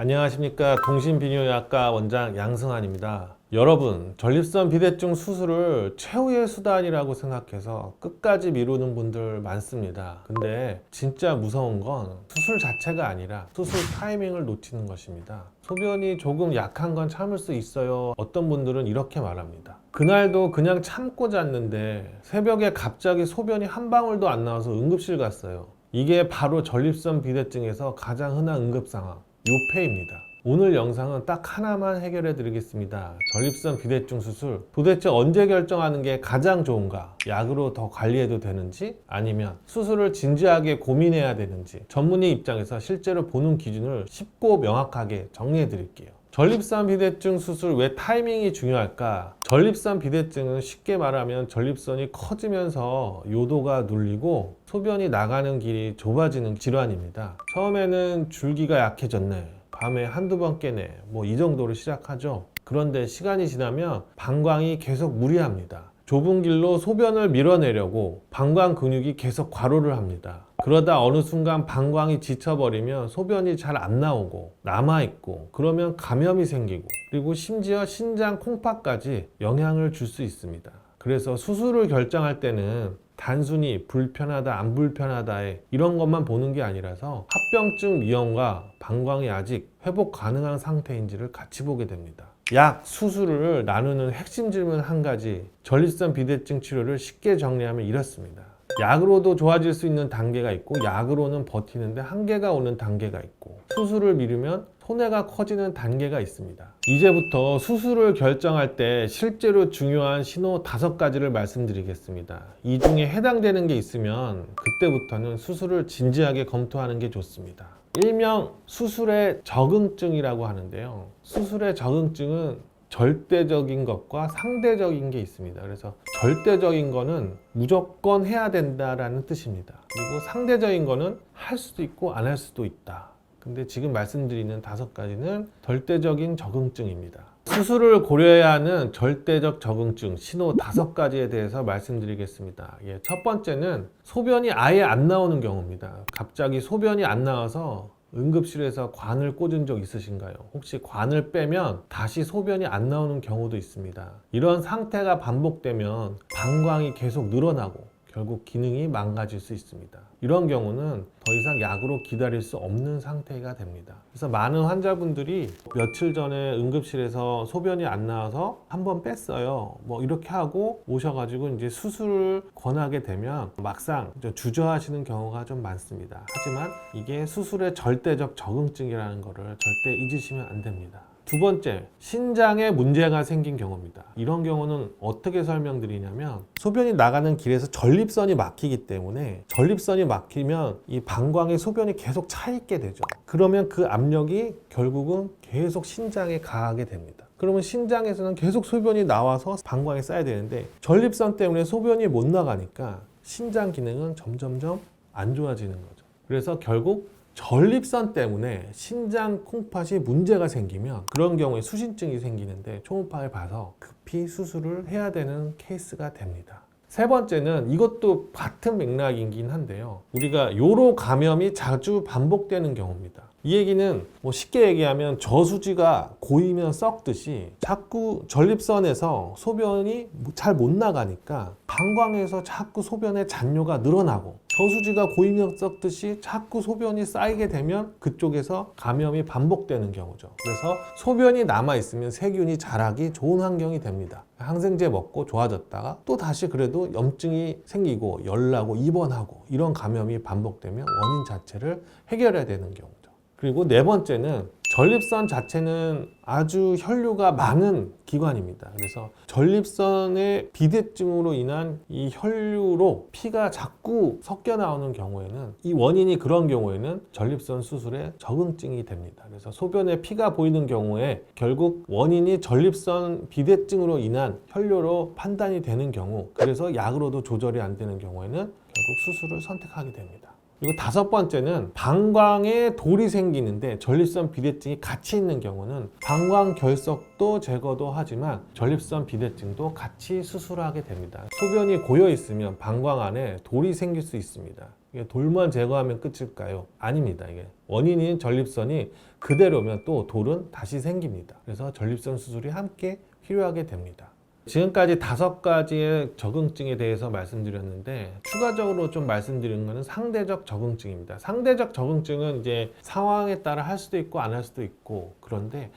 안녕하십니까 동신비뇨약과 원장 양승환입니다. 여러분 전립선 비대증 수술을 최후의 수단이라고 생각해서 끝까지 미루는 분들 많습니다. 근데 진짜 무서운 건 수술 자체가 아니라 수술 타이밍을 놓치는 것입니다. 소변이 조금 약한 건 참을 수 있어요. 어떤 분들은 이렇게 말합니다. 그날도 그냥 참고 잤는데 새벽에 갑자기 소변이 한 방울도 안 나와서 응급실 갔어요. 이게 바로 전립선 비대증에서 가장 흔한 응급 상황, 요폐입니다. 오늘 영상은 딱 하나만 해결해 드리겠습니다. 전립선 비대증 수술 도대체 언제 결정하는 게 가장 좋은가? 약으로 더 관리해도 되는지 아니면 수술을 진지하게 고민해야 되는지 전문의 입장에서 실제로 보는 기준을 쉽고 명확하게 정리해 드릴게요. 전립선 비대증 수술 왜 타이밍이 중요할까? 전립선 비대증은 쉽게 말하면 전립선이 커지면서 요도가 눌리고 소변이 나가는 길이 좁아지는 질환입니다. 처음에는 줄기가 약해졌네. 밤에 한두 번 깨네. 뭐 이 정도로 시작하죠. 그런데 시간이 지나면 방광이 계속 무리합니다. 좁은 길로 소변을 밀어내려고 방광 근육이 계속 과로를 합니다. 그러다 어느 순간 방광이 지쳐버리면 소변이 잘 안 나오고 남아있고 그러면 감염이 생기고 그리고 심지어 신장 콩팥까지 영향을 줄 수 있습니다. 그래서 수술을 결정할 때는 단순히 불편하다 안 불편하다에 이런 것만 보는 게 아니라서 합병증 위험과 방광이 아직 회복 가능한 상태인지를 같이 보게 됩니다. 약, 수술을 나누는 핵심 질문 한 가지 전립선 비대증 치료를 쉽게 정리하면 이렇습니다. 약으로도 좋아질 수 있는 단계가 있고 약으로는 버티는데 한계가 오는 단계가 있고 수술을 미루면 손해가 커지는 단계가 있습니다. 이제부터 수술을 결정할 때 실제로 중요한 신호 다섯 가지를 말씀드리겠습니다. 이 중에 해당되는 게 있으면 그때부터는 수술을 진지하게 검토하는 게 좋습니다. 일명 수술의 적응증이라고 하는데요. 수술의 적응증은 절대적인 것과 상대적인 게 있습니다. 그래서 절대적인 거는 무조건 해야 된다라는 뜻입니다. 그리고 상대적인 거는 할 수도 있고 안 할 수도 있다. 근데 지금 말씀드리는 다섯 가지는 절대적인 적응증입니다. 수술을 고려해야 하는 절대적 적응증 신호 다섯 가지에 대해서 말씀드리겠습니다. 예, 첫 번째는 소변이 아예 안 나오는 경우입니다. 갑자기 소변이 안 나와서 응급실에서 관을 꽂은 적 있으신가요? 혹시 관을 빼면 다시 소변이 안 나오는 경우도 있습니다. 이런 상태가 반복되면 방광이 계속 늘어나고 결국 기능이 망가질 수 있습니다. 이런 경우는 더 이상 약으로 기다릴 수 없는 상태가 됩니다. 그래서 많은 환자분들이 며칠 전에 응급실에서 소변이 안 나와서 한 번 뺐어요. 뭐 이렇게 하고 오셔가지고 이제 수술을 권하게 되면 막상 좀 주저하시는 경우가 좀 많습니다. 하지만 이게 수술의 절대적 적응증이라는 것을 절대 잊으시면 안 됩니다. 두 번째, 신장에 문제가 생긴 경우입니다. 이런 경우는 어떻게 설명드리냐면 소변이 나가는 길에서 전립선이 막히기 때문에 전립선이 막히면 이 방광에 소변이 계속 차 있게 되죠. 그러면 그 압력이 결국은 계속 신장에 가하게 됩니다. 그러면 신장에서는 계속 소변이 나와서 방광에 쌓여야 되는데 전립선 때문에 소변이 못 나가니까 신장 기능은 점점점 안 좋아지는 거죠. 그래서 결국 전립선 때문에 신장 콩팥이 문제가 생기면 그런 경우에 수신증이 생기는데 초음파를 봐서 급히 수술을 해야 되는 케이스가 됩니다. 세 번째는 이것도 같은 맥락이긴 한데요. 우리가 요로 감염이 자주 반복되는 경우입니다. 이 얘기는 뭐 쉽게 얘기하면 저수지가 고이면 썩듯이 자꾸 전립선에서 소변이 잘 못 나가니까 방광에서 자꾸 소변의 잔뇨가 늘어나고 저수지가 고이면 썩듯이 자꾸 소변이 쌓이게 되면 그쪽에서 감염이 반복되는 경우죠. 그래서 소변이 남아 있으면 세균이 자라기 좋은 환경이 됩니다. 항생제 먹고 좋아졌다가 또 다시 그래도 염증이 생기고 열나고 입원하고 이런 감염이 반복되면 원인 자체를 해결해야 되는 경우죠. 그리고 네 번째는 전립선 자체는 아주 혈류가 많은 기관입니다. 그래서 전립선의 비대증으로 인한 이 혈류로 피가 자꾸 섞여 나오는 경우에는 이 원인이 그런 경우에는 전립선 수술에 적응증이 됩니다. 그래서 소변에 피가 보이는 경우에 결국 원인이 전립선 비대증으로 인한 혈류로 판단이 되는 경우 그래서 약으로도 조절이 안 되는 경우에는 결국 수술을 선택하게 됩니다. 그리고 다섯 번째는 방광에 돌이 생기는데 전립선 비대증이 같이 있는 경우는 방광 결석도 제거도 하지만 전립선 비대증도 같이 수술하게 됩니다. 소변이 고여 있으면 방광 안에 돌이 생길 수 있습니다. 이게 돌만 제거하면 끝일까요? 아닙니다. 이게 원인인 전립선이 그대로면 또 돌은 다시 생깁니다. 그래서 전립선 수술이 함께 필요하게 됩니다. 지금까지 다섯 가지의 적응증에 대해서 말씀드렸는데 추가적으로 좀 말씀드리는 것은 상대적 적응증입니다. 상대적 적응증은 이제 상황에 따라 할 수도 있고 안 할 수도 있고 그런데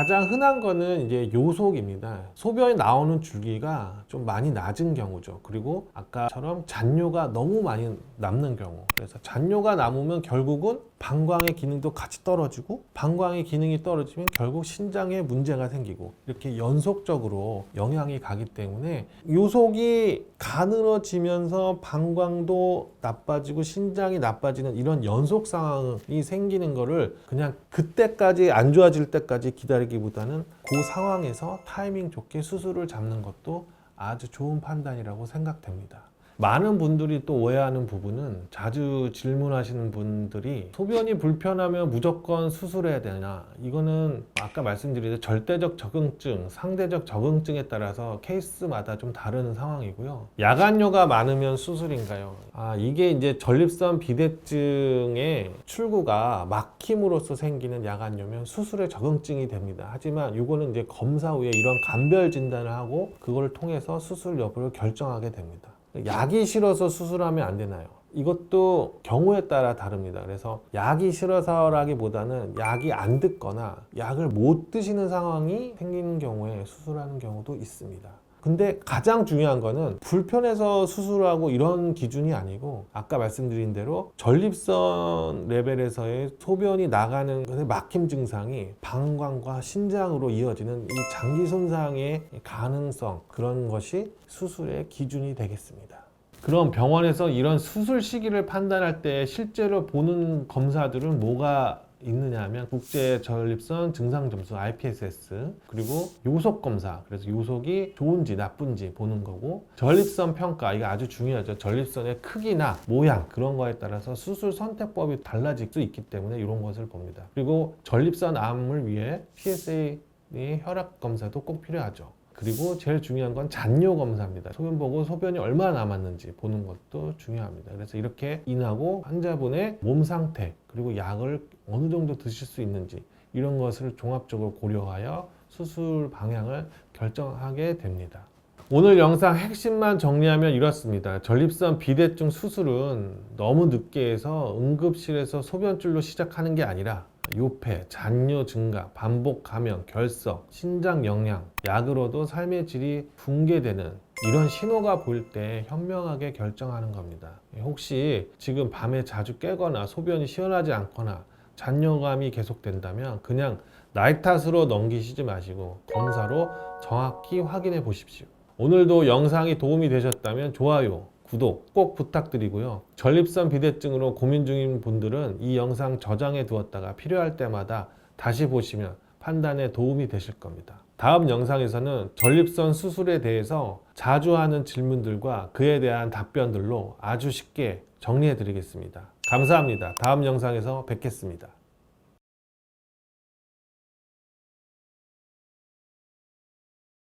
가장 흔한 거는 이제 요속입니다. 소변이 나오는 줄기가 좀 많이 낮은 경우죠. 그리고 아까처럼 잔뇨가 너무 많이 남는 경우. 그래서 잔뇨가 남으면 결국은 방광의 기능도 같이 떨어지고 방광의 기능이 떨어지면 결국 신장에 문제가 생기고 이렇게 연속적으로 영향이 가기 때문에 요속이 가늘어지면서 방광도 나빠지고 신장이 나빠지는 이런 연속 상황이 생기는 거를 그냥 그때까지 안 좋아질 때까지 기다리기 보다는 그 상황에서 타이밍 좋게 수술을 잡는 것도 아주 좋은 판단이라고 생각됩니다. 많은 분들이 또 오해하는 부분은 자주 질문하시는 분들이 소변이 불편하면 무조건 수술해야 되냐 이거는 아까 말씀드린 절대적 적응증, 상대적 적응증에 따라서 케이스마다 좀 다른 상황이고요. 야간뇨가 많으면 수술인가요? 아 이게 이제 전립선 비대증의 출구가 막힘으로써 생기는 야간뇨면 수술에 적응증이 됩니다. 하지만 이거는 이제 검사 후에 이런 감별 진단을 하고 그걸 통해서 수술 여부를 결정하게 됩니다. 약이 싫어서 수술하면 안 되나요? 이것도 경우에 따라 다릅니다. 그래서 약이 싫어서라기보다는 약이 안 듣거나 약을 못 드시는 상황이 생기는 경우에 수술하는 경우도 있습니다. 근데 가장 중요한 거는 불편해서 수술하고 이런 기준이 아니고 아까 말씀드린 대로 전립선 레벨에서의 소변이 나가는 것의 막힘 증상이 방광과 신장으로 이어지는 이 장기 손상의 가능성 그런 것이 수술의 기준이 되겠습니다. 그럼 병원에서 이런 수술 시기를 판단할 때 실제로 보는 검사들은 뭐가 있느냐 하면 국제 전립선 증상 점수 IPSS 그리고 요속 검사 그래서 요속이 좋은지 나쁜지 보는 거고 전립선 평가 이거 아주 중요하죠 전립선의 크기나 모양 그런 거에 따라서 수술 선택법이 달라질 수 있기 때문에 이런 것을 봅니다 그리고 전립선 암을 위해 PSA의 혈압 검사도 꼭 필요하죠 그리고 제일 중요한 건 잔뇨 검사입니다. 소변 보고 소변이 얼마나 남았는지 보는 것도 중요합니다. 그래서 이렇게 인하고 환자분의 몸 상태 그리고 약을 어느 정도 드실 수 있는지 이런 것을 종합적으로 고려하여 수술 방향을 결정하게 됩니다. 오늘 영상 핵심만 정리하면 이렇습니다. 전립선 비대증 수술은 너무 늦게 해서 응급실에서 소변줄로 시작하는 게 아니라 요폐, 잔뇨 증가, 반복 감염, 결석, 신장 영양, 약으로도 삶의 질이 붕괴되는 이런 신호가 보일 때 현명하게 결정하는 겁니다. 혹시 지금 밤에 자주 깨거나 소변이 시원하지 않거나 잔뇨감이 계속된다면 그냥 나이 탓으로 넘기시지 마시고 검사로 정확히 확인해 보십시오. 오늘도 영상이 도움이 되셨다면 좋아요, 구독 꼭 부탁드리고요. 전립선 비대증으로 고민 중인 분들은 이 영상 저장해 두었다가 필요할 때마다 다시 보시면 판단에 도움이 되실 겁니다. 다음 영상에서는 전립선 수술에 대해서 자주 하는 질문들과 그에 대한 답변들로 아주 쉽게 정리해 드리겠습니다. 감사합니다. 다음 영상에서 뵙겠습니다.